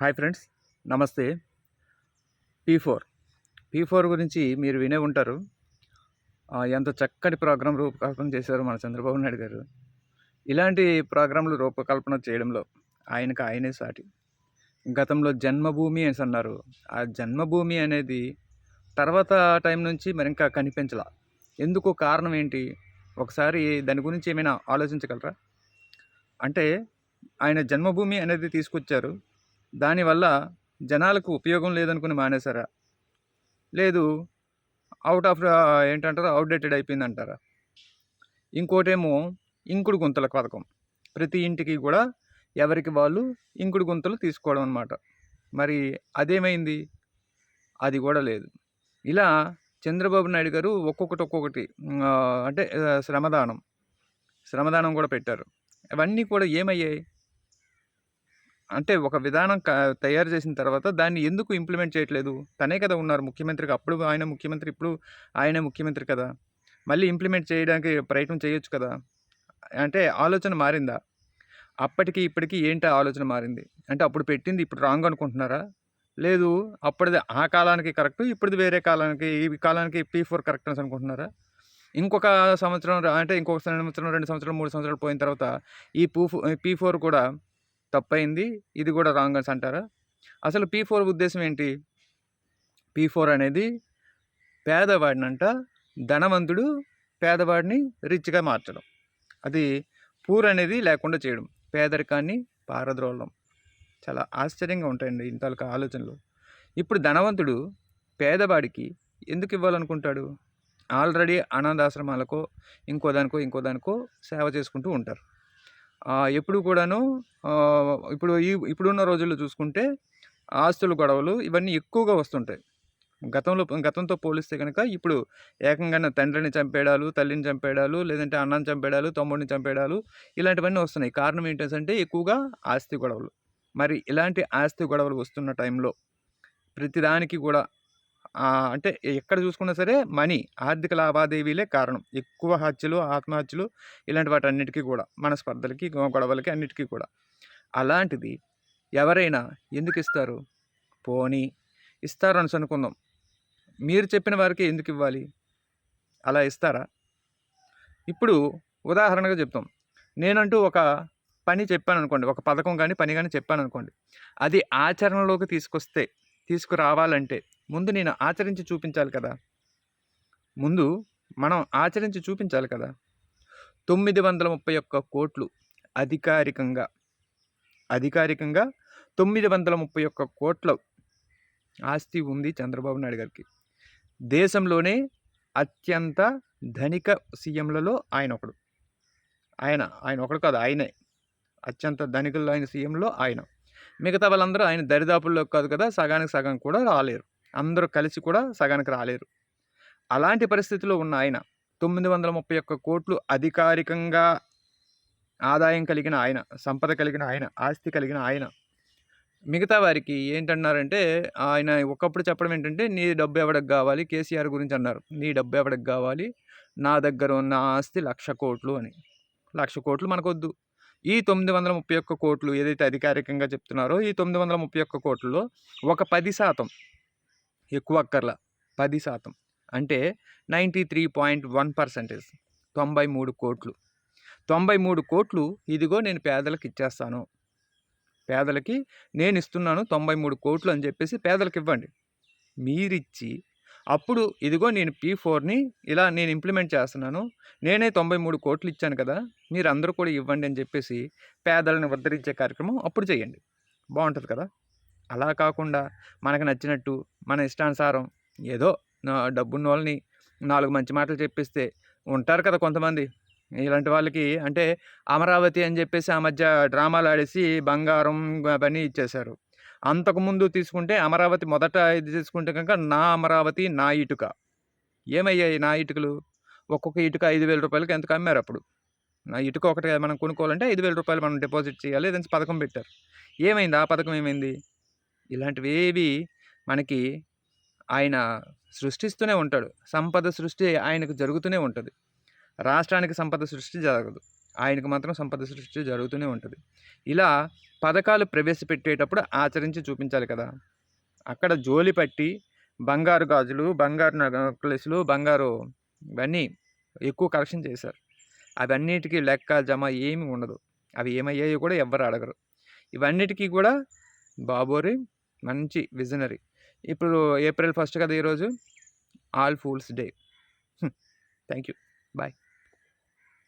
Hi friends నమస్తే. P four. P four గురించి మీరు వినే ఉంటారు. ఎంత చక్కటి ప్రోగ్రాం రూపకల్పన చేశారు మన చంద్రబాబు నాయుడు గారు. ఇలాంటి ప్రోగ్రాంలు రూపకల్పన చేయడంలో ఆయనకు ఆయనే సాటి. గతంలో జన్మభూమి అని అన్నారు. ఆ జన్మభూమి అనేది తర్వాత టైం నుంచి మరి ఇంకా కనిపించలా. ఎందుకు కారణం ఏంటి? ఒకసారి దాని గురించి ఏమైనా ఆలోచించగలరా? అంటే ఆయన జన్మభూమి అనేది తీసుకొచ్చారు. దానివల్ల జనాలకు ఉపయోగం లేదనుకుని మానేశారా? లేదు అవుట్ ఆఫ్ ఏంటంటారు అవుట్డేటెడ్ అయిపోయింది అంటారా ఇంకోటేమో ఇంకుడు గుంతల పథకం. ప్రతి ఇంటికి కూడా ఎవరికి వాళ్ళు ఇంకుడు గుంతలు తీసుకోవడం అనమాట మరి అదేమైంది? అది కూడా లేదు. ఇలా చంద్రబాబు నాయుడు గారు ఒక్కొక్కటి ఒక్కొక్కటి అంటే శ్రమదానం శ్రమదానం కూడా పెట్టారు. అవన్నీ కూడా ఏమయ్యాయి? అంటే ఒక విధానం క- తయారు చేసిన తర్వాత దాన్ని ఎందుకు ఇంప్లిమెంట్ చేయట్లేదు? తనే కదా ఉన్నారు ముఖ్యమంత్రికి. అప్పుడు ఆయన ముఖ్యమంత్రి ఇప్పుడు ఆయనే ముఖ్యమంత్రి కదా. మళ్ళీ ఇంప్లిమెంట్ చేయడానికి ప్రయత్నం చేయొచ్చు కదా? అంటే ఆలోచన మారిందా? అప్పటికి ఇప్పటికి ఏంటి ఆలోచన మారింది? అంటే అప్పుడు పెట్టింది ఇప్పుడు రాంగ్ అనుకుంటున్నారా? లేదు అప్పటిది ఆ కాలానికి కరెక్ట్ ఇప్పటిది వేరే కాలానికి ఈ కాలానికి పీ ఫోర్ కరెక్ట్ అని అనుకుంటున్నారా? ఇంకొక సంవత్సరం అంటే ఇంకొక సంవత్సరం రెండు సంవత్సరాలు మూడు సంవత్సరాలు పోయిన తర్వాత ఈ పూ పీ ఫోర్ కూడా తప్పైంది. ఇది కూడా రాంగ్ అని అంటారా? అసలు పీ ఫోర్ ఉద్దేశం ఏంటి? పీ ఫోర్ అనేది పేదవాడినంట ధనవంతుడు పేదవాడిని రిచ్గా మార్చడం. అది పూర్ అనేది లేకుండా చేయడం పేదరికాన్ని పారద్రోలడం. చాలా ఆశ్చర్యంగా ఉంటాయండి ఇంతక ఆలోచనలు. ఇప్పుడు ధనవంతుడు పేదవాడికి ఎందుకు ఇవ్వాలనుకుంటాడు? ఆల్రెడీ అనాథాశ్రమాలకో ఇంకో దానికో ఇంకో దానికో సేవ చేసుకుంటూ ఉంటారు. ఎప్పుడు కూడాను ఇప్పుడు ఈ ఇప్పుడున్న రోజుల్లో చూసుకుంటే ఆస్తుల గొడవలు ఇవన్నీ ఎక్కువగా వస్తుంటాయి. గతంలో గతంతో పోలిస్తే కనుక ఇప్పుడు ఏకంగా తండ్రిని చంపేయడాలు తల్లిని చంపేయడాలు లేదంటే అన్నని చంపేయడాలు తమ్ముడిని చంపేయడాలు ఇలాంటివన్నీ వస్తున్నాయి. కారణం ఏంటంటే ఎక్కువగా ఆస్తి గొడవలు. మరి ఇలాంటి ఆస్తి గొడవలు వస్తున్న టైంలో ప్రతిదానికి కూడా అంటే ఎక్కడ చూసుకున్నా సరే మనీ ఆర్థిక లావాదేవీలే కారణం. ఎక్కువ హత్యలు ఆత్మహత్యలు ఇలాంటి వాటన్నిటికీ కూడా మన స్పర్ధలకి గొడవలకి అన్నిటికీ కూడా. అలాంటిది ఎవరైనా ఎందుకు ఇస్తారు? పోనీ ఇస్తారు అని అనుకుందాం. మీరు చెప్పిన వారికి ఎందుకు ఇవ్వాలి? అలా ఇస్తారా? ఇప్పుడు ఉదాహరణగా చెప్తాం. నేనంటూ ఒక పని చెప్పాను అనుకోండి. ఒక పథకం కానీ పని కానీ చెప్పాను అనుకోండి. అది ఆచరణలోకి తీసుకొస్తే తీసుకురావాలంటే ముందు నేను ఆచరించి చూపించాలి కదా. ముందు మనం ఆచరించి చూపించాలి కదా. తొమ్మిది వందల ముప్పై ఒక్క కోట్లు అధికారికంగా అధికారికంగా తొమ్మిది వందల ముప్పై ఒక్క కోట్ల ఆస్తి ఉంది చంద్రబాబు నాయుడు గారికి. దేశంలోనే అత్యంత ధనిక సీఎంలలో ఆయన ఒకడు. ఆయన ఆయన ఒకడు కాదు ఆయనే. అత్యంత ధనికుల్లో ఆయన సీఎంలో ఆయన. మిగతా వాళ్ళందరూ ఆయన దరిదాపుల్లో కాదు కదా సగానికి సగం కూడా రాలేరు. అందరూ కలిసి కూడా సగానికి రాలేరు. అలాంటి పరిస్థితిలో ఉన్న ఆయన తొమ్మిది వందల ముప్పై ఒక్క కోట్లు అధికారికంగా ఆదాయం కలిగిన ఆయన సంపద కలిగిన ఆయన ఆస్తి కలిగిన ఆయన. మిగతా వారికి ఏంటన్నారంటే ఆయన ఒకప్పుడు చెప్పడం ఏంటంటే నీ డబ్బు ఎవడికి కావాలి? కేసీఆర్ గురించి అన్నారు. నీ డబ్బు ఎవడికి కావాలి? నా దగ్గర ఉన్న ఆస్తి లక్ష కోట్లు అని. లక్ష కోట్లు మనకొద్దు. ఈ తొమ్మిది వందల ముప్పై ఒక్క కోట్లు ఏదైతే అధికారికంగా చెప్తున్నారో ఈ తొమ్మిది వందల ముప్పై ఒక్క కోట్లలో ఒక పది శాతం ఎక్కువ అక్కర్ల. పది శాతం. అంటే ninety three point one percentage. తొంభై మూడు కోట్లు. తొంభై మూడు కోట్లు ఇదిగో నేను పేదలకు ఇచ్చేస్తాను. పేదలకి నేను ఇస్తున్నాను తొంభై మూడు కోట్లు అని చెప్పేసి పేదలకు ఇవ్వండి. మీరిచ్చి అప్పుడు ఇదిగో నేను పీ ఫోర్ని ఇలా నేను ఇంప్లిమెంట్ చేస్తున్నాను. నేనే తొంభై మూడు కోట్లు ఇచ్చాను కదా మీరు అందరూ కూడా ఇవ్వండి అని చెప్పేసి పేదలను ఉద్ధరించే కార్యక్రమం అప్పుడు చేయండి. బాగుంటుంది కదా? అలా కాకుండా మనకు నచ్చినట్టు మన ఇష్టానుసారం ఏదో నా డబ్బున్న వాళ్ళని నాలుగు మంచి మాటలు చెప్పిస్తే ఉంటారు కదా కొంతమంది. ఇలాంటి వాళ్ళకి అంటే అమరావతి అని చెప్పేసి ఆ మధ్య డ్రామాలు ఆడేసి బంగారం అవన్నీ ఇచ్చేశారు. అంతకుముందు తీసుకుంటే అమరావతి మొదట ఇది తీసుకుంటే కనుక నా అమరావతి నా ఇటుక. ఏమయ్యాయి నా ఇటుకలు? ఒక్కొక్క ఇటుక ఐదు వేల రూపాయలకి ఎంతకు అమ్మారు అప్పుడు? నా ఇటుక ఒకటి మనం కొనుక్కోవాలంటే ఐదు వేల రూపాయలు మనం డిపాజిట్ చేయాలి లేదంటే పథకం పెట్టారు. ఏమైంది? ఆ పథకం ఏమైంది? ఇలాంటివి ఏవి మనకి ఆయన సృష్టిస్తూనే ఉంటాడు. సంపద సృష్టి ఆయనకు జరుగుతూనే ఉంటుంది. రాష్ట్రానికి సంపద సృష్టి జరగదు. ఆయనకు మాత్రం సంపద సృష్టి జరుగుతూనే ఉంటుంది. ఇలా పథకాలు ప్రవేశపెట్టేటప్పుడు ఆచరించి చూపించాలి కదా! అక్కడ జోలి పట్టి బంగారు గాజులు బంగారు నెక్లెస్లు బంగారు ఇవన్నీ ఎక్కువ కలెక్షన్ చేశారు. అవన్నిటికీ లెక్క జమ ఏమి ఉండదు. అవి ఏమయ్యాయో కూడా ఎవ్వరు అడగరు. ఇవన్నిటికీ కూడా బాబోరి మంచి విజనరీ. ఇప్పుడు ఏప్రిల్ ఫస్ట్ కదా ఈరోజు all fools day. Thank you bye.